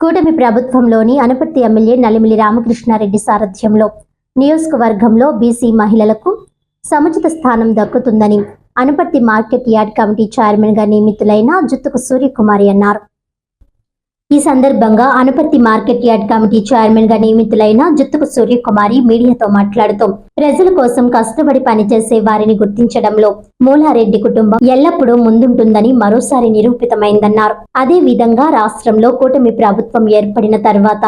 కూటమి ప్రభుత్వంలోని అనపర్తి ఎమ్మెల్యే నలిమిలి రామకృష్ణారెడ్డి సారథ్యంలో నియోజకవర్గంలో బీసీ మహిళలకు సముచిత స్థానం దక్కుతుందని అనపర్తి మార్కెట్ యార్డ్ కమిటీ చైర్మన్గా నియమితులైన జుత్తుకు సూర్యకుమారి అన్నారు. ఈ సందర్భంగా అనుపత్తి మార్కెట్ యార్డ్ కమిటీ చైర్మన్గా నియమితులైన జుత్తుకు సూర్యకుమారి మీడియాతో మాట్లాడుతూ ప్రజల కోసం కష్టపడి పనిచేసే వారిని గుర్తించడంలో మూలారెడ్డి కుటుంబం ఎల్లప్పుడూ ముందుంటుందని మరోసారి నిరూపితమైందన్నారు. అదే విధంగా రాష్ట్రంలో కూటమి ప్రభుత్వం ఏర్పడిన తర్వాత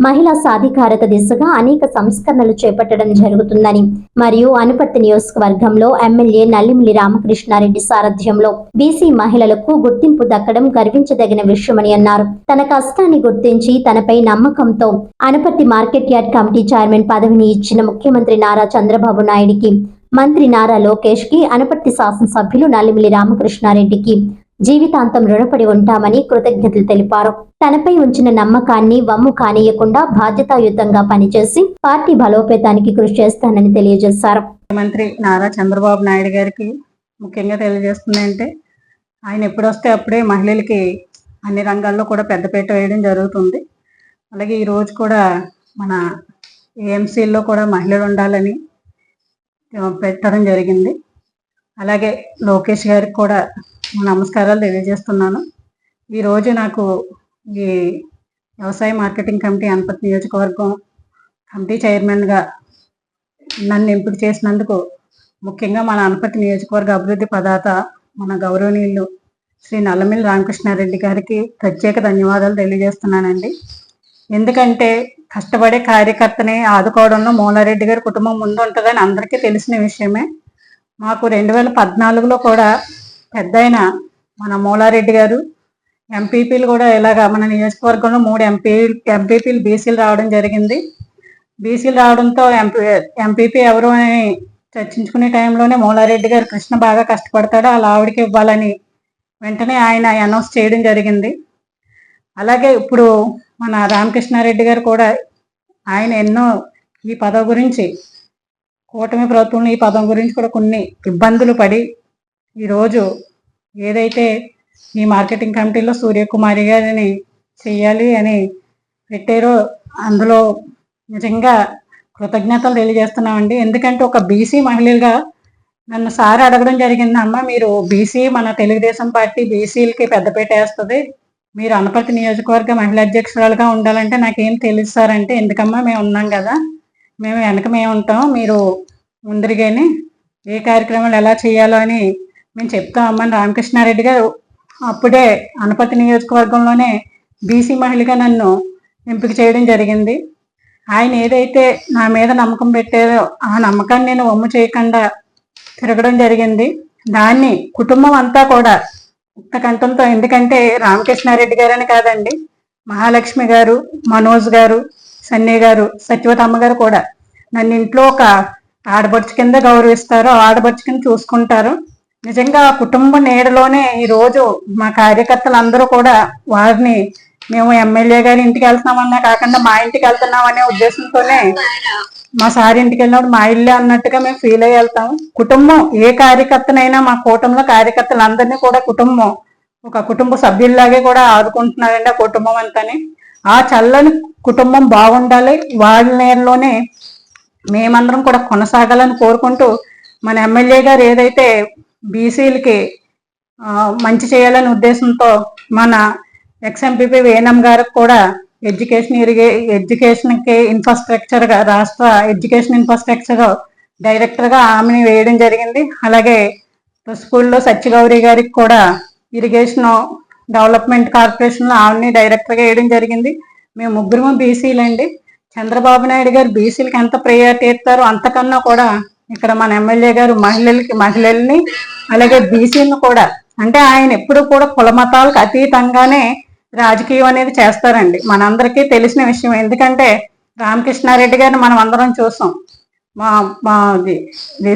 మహిళా సాధికారత దిశగా అనేక సంస్కరణలు చేపట్టడం జరుగుతుందని మరియు అనుపత్తి నియోజకవర్గంలో ఎమ్మెల్యే నల్లిమిలి రామకృష్ణారెడ్డి సారథ్యంలో బీసీ మహిళలకు గుర్తింపు దక్కడం గర్వించదగిన విషయమని అన్నారు. తన కష్టాన్ని గుర్తించి తనపై నమ్మకంతో అనుపత్తి మార్కెట్ యార్డ్ కమిటీ చైర్మన్ పదవిని ఇచ్చిన ముఖ్యమంత్రి నారా చంద్రబాబు నాయుడికి మంత్రి నారా లోకేష్కి అనపర్తి శాసనసభ్యులు నల్లిమిలి రామకృష్ణారెడ్డికి జీవితాంతం రుణపడి ఉంటామని కృతజ్ఞతలు తెలిపారు. తనపై ఉంచిన నమ్మకాన్ని వమ్ము కానీయకుండా బాధ్యతాయుతంగా పనిచేసి పార్టీ బలోపేతానికి కృషి చేస్తానని తెలియజేశారు. ముఖ్యమంత్రి నారా చంద్రబాబు నాయుడు గారికి ముఖ్యంగా తెలియజేస్తుంది అంటే ఆయన ఎప్పుడొస్తే అప్పుడే మహిళలకి అన్ని రంగాల్లో కూడా పెద్దపీట వేయడం జరుగుతుంది. అలాగే ఈరోజు కూడా మన ఏఎంసీల్లో కూడా మహిళలు ఉండాలని పెట్టడం జరిగింది. అలాగే లోకేష్ గారికి కూడా నమస్కారాలు తెలియజేస్తున్నాను. ఈరోజు నాకు ఈ వ్యవసాయ మార్కెటింగ్ కమిటీ అనపతి నియోజకవర్గం కమిటీ చైర్మన్గా నన్ను ఎంపిక చేసినందుకు ముఖ్యంగా మన అనపతి నియోజకవర్గ అభివృద్ధి పదాత మన గౌరవనీయులు శ్రీ నల్లమిల్లి రామకృష్ణారెడ్డి గారికి ప్రత్యేక ధన్యవాదాలు తెలియజేస్తున్నానండి. ఎందుకంటే కష్టపడే కార్యకర్తని ఆదుకోవడంలో మూలారెడ్డి గారి కుటుంబం ముందు ఉంటుందని అందరికీ తెలిసిన విషయమే. మాకు రెండు వేల పద్నాలుగులో కూడా పెద్దయిన మన మూలారెడ్డి గారు ఎంపీపీలు కూడా ఇలాగా మన నియోజకవర్గంలో మూడు ఎంపీ ఎంపీపీలు బీసీలు రావడం జరిగింది. బీసీలు రావడంతో ఎంపీ ఎంపీపీ ఎవరు అని చర్చించుకునే టైంలోనే మూలారెడ్డి గారు కృష్ణ బాగా కష్టపడతాడు అలా ఆవిడకి ఇవ్వాలని వెంటనే ఆయన అనౌన్స్ చేయడం జరిగింది. అలాగే ఇప్పుడు మన రామకృష్ణారెడ్డి గారు కూడా ఆయన ఎన్నో ఈ పదవి గురించి కూటమి ప్రభుత్వంలో ఈ పదం గురించి కూడా కొన్ని ఇబ్బందులు పడి ఈరోజు ఏదైతే ఈ మార్కెటింగ్ కమిటీలో సూర్యకుమారి గారిని చెయ్యాలి అని పెట్టారో అందులో నిజంగా కృతజ్ఞతలు తెలియజేస్తున్నామండి. ఎందుకంటే ఒక బీసీ మహిళగా నన్ను సార్ అడగడం జరిగింది అమ్మ మీరు బీసీ మన తెలుగుదేశం పార్టీ బీసీలకి పెద్దపేట వేస్తుంది. మీరు అనపర్తి నియోజకవర్గ మహిళా అధ్యక్షురాలుగా ఉండాలంటే నాకేం తెలుసు సార్ అంటే ఎందుకమ్మా మేము ఉన్నాం కదా. మేము వెనక మేము ఉంటాం. మీరు ముందరిగానే ఏ కార్యక్రమాలు ఎలా చేయాలో అని మేము చెప్తామని రామకృష్ణారెడ్డి గారు అప్పుడే అనపతి నియోజకవర్గంలోనే బీసీ మహిళగా నన్ను ఎంపిక చేయడం జరిగింది. ఆయన ఏదైతే నా మీద నమ్మకం పెట్టారో ఆ నమ్మకాన్ని నేను వమ్ము చేయకుండా తిరగడం జరిగింది. దాన్ని కుటుంబం అంతా కూడా ఉక్త కంఠంతో ఎందుకంటే రామకృష్ణారెడ్డి గారని కాదండి మహాలక్ష్మి గారు మనోజ్ గారు సన్నయ్య గారు సత్యవతమ్మ గారు కూడా నన్ను ఇంట్లో ఒక ఆడబడుచు కింద గౌరవిస్తారు. ఆడబడుచు కింద చూసుకుంటారు. నిజంగా కుటుంబ నీడలోనే ఈ రోజు మా కార్యకర్తలందరూ కూడా వారిని మేము ఎమ్మెల్యే గారి ఇంటికి వెళ్తున్నామన్నా కాకుండా మా ఇంటికి వెళ్తున్నాం అనే ఉద్దేశంతోనే మా సార్ ఇంటికి వెళ్ళినప్పుడు మా ఇల్లే అన్నట్టుగా మేము ఫీల్ అయ్యి వెళ్తాం. కుటుంబం ఏ కార్యకర్తనైనా మా కూటమిలో కార్యకర్తలందరినీ కూడా కుటుంబం ఒక కుటుంబ సభ్యుల్లాగే కూడా ఆదుకుంటున్నారండి ఆ కుటుంబం అంతని. ఆ చల్లని కుటుంబం బాగుండాలి వాళ్ళ నేరలోనే మేమందరం కూడా కొనసాగాలని కోరుకుంటూ మన ఎమ్మెల్యే గారు ఏదైతే బీసీలకి మంచి చేయాలనే ఉద్దేశంతో మన ఎక్స్ఎంపీపీ వేణం గారికి కూడా ఎడ్యుకేషన్ ఇరిగే ఎడ్యుకేషన్కి ఇన్ఫ్రాస్ట్రక్చర్గా రాష్ట్ర ఎడ్యుకేషన్ ఇన్ఫ్రాస్ట్రక్చర్ డైరెక్టర్గా ఆమెని వేయడం జరిగింది. అలాగే స్కూల్లో సత్యగౌరి గారికి కూడా ఇరిగేషన్ డెవలప్మెంట్ కార్పొరేషన్లో ఆమెని డైరెక్టర్గా వేయడం జరిగింది. మేము ముగ్గురు బీసీలండి. చంద్రబాబు నాయుడు గారు బీసీలకి ఎంత ప్రయారిటీ ఇస్తారో అంతకన్నా కూడా ఇక్కడ మన ఎమ్మెల్యే గారు మహిళలకి మహిళల్ని అలాగే బీసీలను కూడా అంటే ఆయన ఎప్పుడు కూడా కుల మతాలకు అతీతంగానే రాజకీయం అనేది చేస్తారండి. మనందరికీ తెలిసిన విషయం. ఎందుకంటే రామకృష్ణారెడ్డి గారిని మనం అందరం చూసాం. మా మా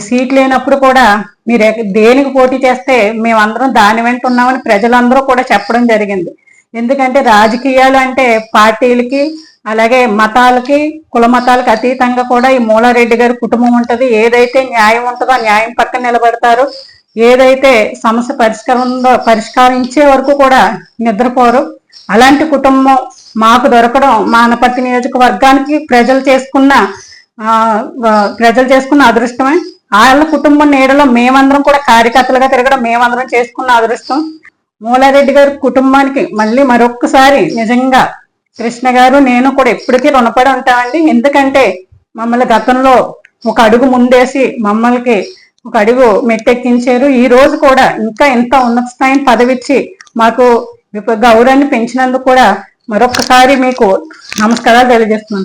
సీట్ లేనప్పుడు కూడా మీరు దేనికి పోటీ చేస్తే మేమందరం దాని వెంట ఉన్నామని ప్రజలందరూ కూడా చెప్పడం జరిగింది. ఎందుకంటే రాజకీయాలు అంటే పార్టీలకి అలాగే మతాలకి కుల మతాలకు అతీతంగా కూడా ఈ మూలారెడ్డి గారి కుటుంబం ఉంటుంది. ఏదైతే న్యాయం ఉంటుందో న్యాయం పక్కన నిలబడతారు. ఏదైతే సమస్య పరిష్కారం ఉందో పరిష్కరించే వరకు కూడా నిద్రపోరు. అలాంటి కుటుంబం మాకు దొరకడం మా అనపర్తి నియోజకవర్గానికి ప్రజలు చేసుకున్న ప్రజలు చేసుకున్న అదృష్టమే. వాళ్ళ కుటుంబం నీడలో మేమందరం కూడా కార్యకర్తలుగా తిరగడం మేమందరం చేసుకున్న అదృష్టం. మూలారెడ్డి గారి కుటుంబానికి మళ్ళీ మరొక్కసారి నిజంగా కృష్ణ గారు నేను కూడా ఎప్పటికీ రుణపడి ఉంటామండి ఎందుకంటే మమ్మల్ని గతంలో ఒక అడుగు ముందేసి మమ్మల్ని ఒక అడుగు మెట్టెక్కించారు. ఈ రోజు కూడా ఇంకా ఎంత ఉన్నత స్థాయిని పదవిచ్చి మాకు గౌరవాన్ని పెంచినందుకు కూడా మరొకసారి మీకు నమస్కారాలు తెలియజేస్తున్నాను.